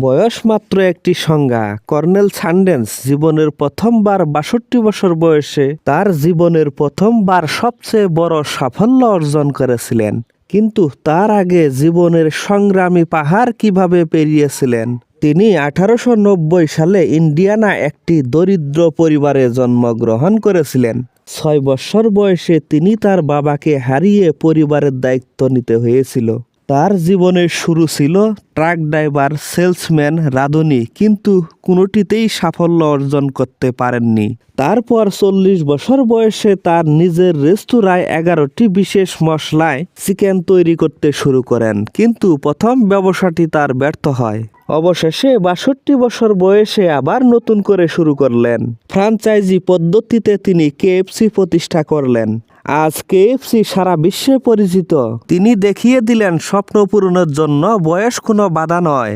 বয়স মাত্র একটি সংজ্ঞা। কর্নেল সান্ডেন্স জীবনের প্রথমবার বাষট্টি বছর বয়সে তার জীবনের প্রথমবার সবচেয়ে বড় সাফল্য অর্জন করেছিলেন। কিন্তু তার আগে জীবনের সংগ্রামী পাহাড় কীভাবে পেরিয়েছিলেন? তিনি আঠারোশো নব্বই সালে ইন্ডিয়ানা একটি দরিদ্র পরিবারে জন্মগ্রহণ করেছিলেন। ছয় বছর বয়সে তিনি তার বাবাকে হারিয়ে পরিবারের দায়িত্ব নিতে হয়েছিল। তার জীবনের শুরু ছিল ট্রাক ড্রাইভার, সেলসম্যান রাঁধুনি, কিন্তু কোনোটিতেই সাফল্য অর্জন করতে পারেননি। তারপর চল্লিশ বছর বয়সে তার নিজের রেস্তোরাঁয় এগারোটি বিশেষ মশলায় চিকেন তৈরি করতে শুরু করেন, কিন্তু প্রথম ব্যবসাটি তার ব্যর্থ হয়। অবশেষে বাষট্টি বছর বয়সে আবার নতুন করে শুরু করলেন। ফ্রাঞ্চাইজি পদ্ধতিতে তিনি কেএফসি প্রতিষ্ঠা করলেন। আজ কেএফসি সারা বিশ্বে পরিচিত। তিনি দেখিয়ে দিলেন স্বপ্ন পূরণের জন্য বয়স কোনো বাধা নয়।